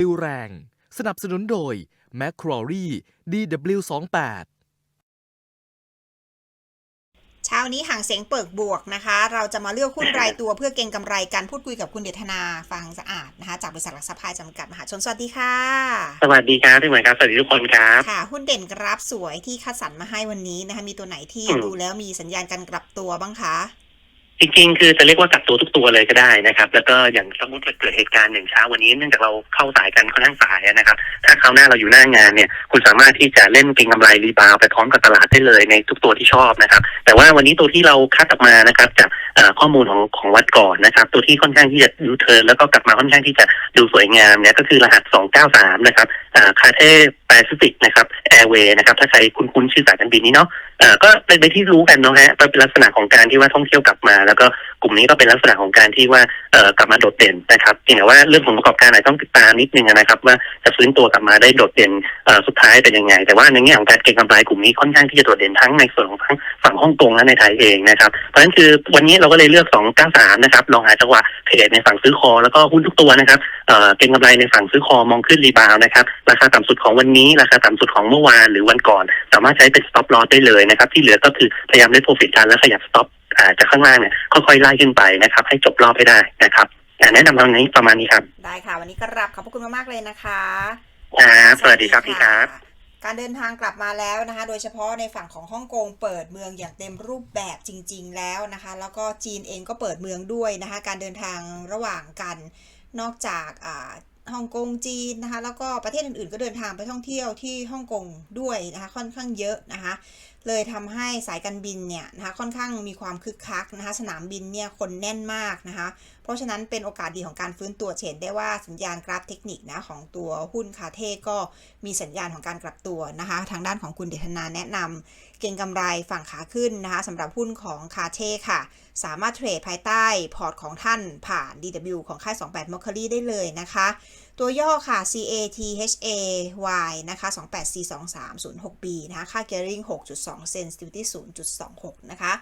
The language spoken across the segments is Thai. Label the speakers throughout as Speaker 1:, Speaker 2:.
Speaker 1: ริวแรง สนับสนุนโดย m c q u a r i DW28
Speaker 2: เช้านี้ห่างเสียงเปิกบวกนะคะ เราจะมาเลือกหุ้นรายตัวเพื่อเก็งกำไรการพูดคุยกับคุณเดชนาฟังสะอาดนะคะ จากบริษัทหลักทรัพย์พายจำกัดมหาชนสวัสดีค่ะ
Speaker 3: สวัสดีครับพี่เหมือนครับ สวัสดีทุกคนครับ
Speaker 2: ค่ะ หุ้นเด่นกราฟสวยที่คัดสรรมาให้วันนี้นะคะ มีตัวไหนที่
Speaker 3: อืม
Speaker 2: ดูแล้วมีสัญญาณการกลับตัวบ้างคะ
Speaker 3: จริงๆ คือจะเรียกว่ากลับตัวทุกตัวเลยก็ได้นะครับ แล้วก็อย่างสมมติว่าเกิดเหตุการณ์หนึ่งเช้าวันนี้เนื่องจากเราเข้าสายกันค่อนข้างสายนะครับ ถ้าคราวหน้าเราอยู่หน้างานเนี่ย คุณสามารถที่จะเล่นเก็งกำไรรีบาวไปพร้อมกับตลาดได้เลยในทุกตัวที่ชอบนะครับ แต่ว่าวันนี้ตัวที่เราคัดออกมานะครับจากข้อมูลของของวัดก่อนนะครับ ตัวที่ค่อนข้างที่จะดูเทิร์นแล้วก็กลับมาค่อนข้างที่จะดูสวยงามเนี่ยก็คือรหัส 293 นะครับคาเท แปซิฟิกนะครับแอร์เวย์นะครับ ถ้าใครคุ้นๆชื่อสายการบินนี้เนาะเอ่อก็เป็นไปที่รู้กันเนาะฮะเป็นลักษณะของการที่ว่าท่องเที่ยวกลับมา แล้วก็กลุ่มนี้ก็เป็นลักษณะของการที่ว่าเอ่อกลับมาโดดเด่นนะครับเพียงแต่ว่าเรื่องของประกอบการอาจจะต้องติดตามนิดนึงนะครับ ว่าจะฟื้นตัวกลับมาได้โดดเด่นเอ่อสุดท้ายเป็นยังไง แต่ว่าในแง่ของการเก็งกำไรกลุ่มนี้ค่อนข้างที่จะโดดเด่นทั้งในส่วนของทั้งฝั่งฮ่องกงและในไทยเองนะครับเพราะฉะนั้นคือวันนี้เราก็เลยเลือก293นะครับลองหาจังหวะเทรดในฝั่งซื้อคอแล้วก็หุ้นทุกตัวนะครับเอ่อเก็งกำไรในฝั่งซื้อคอมองขึ้นรีบาวนะครับราคาต่ำสุดของวันนี้ราคาต่ำสุดของเมื่อวานหรือวันก่อน สามารถใช้เป็น stop loss ได้เลยนะครับ ที่เหลือก็คือพยายามเล่น profit กันแล้วขยับ stop อ่าจากข้างล่างเนี่ยค่อยๆไล่ขึ้นไปนะครับ ให้จบรอบให้ได้นะครับอ่าแนะนำทางนี้ประมาณนี้ครับ
Speaker 2: ได้ค่ะ วันนี้กราบขอบพระคุณมากๆเลยนะคะ
Speaker 3: ครับสวัสดีครับพี่ครับ
Speaker 2: การเดินทางกลับมาแล้วนะคะ โดยเฉพาะในฝั่งของฮ่องกงเปิดเมืองอย่างเต็มรูปแบบจริง ๆ แล้วนะคะ แล้วก็จีนเองก็เปิดเมืองด้วยนะคะ การเดินทางระหว่างกันนอกจากอ่า ฮ่องกงจีนนะคะ แล้วก็ประเทศอื่นๆ ก็เดินทางไปท่องเที่ยวที่ฮ่องกงด้วยนะคะ ค่อนข้างเยอะนะคะ เลยทำให้สายการบินเนี่ยนะคะค่อนข้างมีความคึกคักนะคะ สนามบินเนี่ยคนแน่นมากนะคะ เพราะฉะนั้นเป็นโอกาสดีของการฟื้นตัวเห็นได้ว่าสัญญาณกราฟเทคนิคนะของตัวหุ้นคาเทก็มีสัญญาณของการกลับตัวนะคะ ทางด้านของคุณเดชนาแนะนำเก่งกำไรฝั่งขาขึ้นนะคะสำหรับหุ้นของคาเทค่ะ สามารถเทรดภายใต้พอร์ตของท่านผ่าน DW ของค่าย 28 m o c k e r y ได้เลยนะคะตัวย่อค่ะ CATHAY นะคะ 284230 6 b นะคะ ค่า gearing 6.2 sensitivity 0.26 นะคะ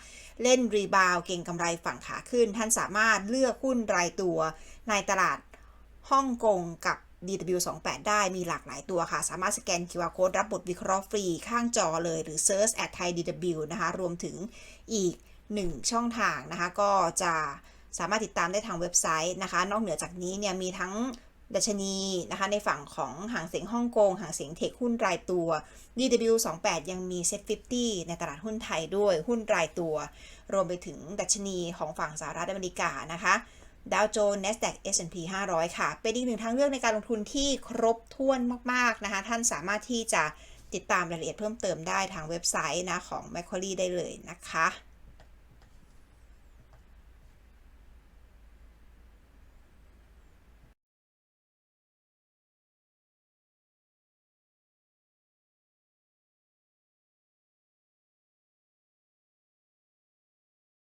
Speaker 2: เล่นรีบาวเก่งกำไรฝั่งขาขึ้น ท่านสามารถเลือกหุ้นรายตัวในตลาดฮ่องกงกับ DW28 ได้มีหลากหลายตัวค่ะ สามารถสแกน QR code รับบทวิเคราะห์ฟรีข้างจอเลย หรือ search at Thai DW นะคะ รวมถึงอีก 1 ช่องทางนะคะ ก็จะสามารถติดตามได้ทางเว็บไซต์นะคะ นอกเหนือจากนี้เนี่ยมีทั้ง ดัชนีนะคะในฝั่งของหางเสียงฮ่องกง หางเสียงเทคหุ้นรายตัว DW28 ยังมี Set 50 ในตลาดหุ้นไทยด้วยหุ้นรายตัว รวมไปถึงดัชนีของฝั่งสหรัฐอเมริกานะคะดาวโจนส์ NASDAQ S&P 500 ค่ะ เป็นอีกหนึ่งทางเลือกในการลงทุนที่ครบถ้วนมาก ๆ นะคะ ท่านสามารถที่จะติดตามรายละเอียดเพิ่มเติมได้ทางเว็บไซต์นะของ Macquarie ได้เลยนะคะ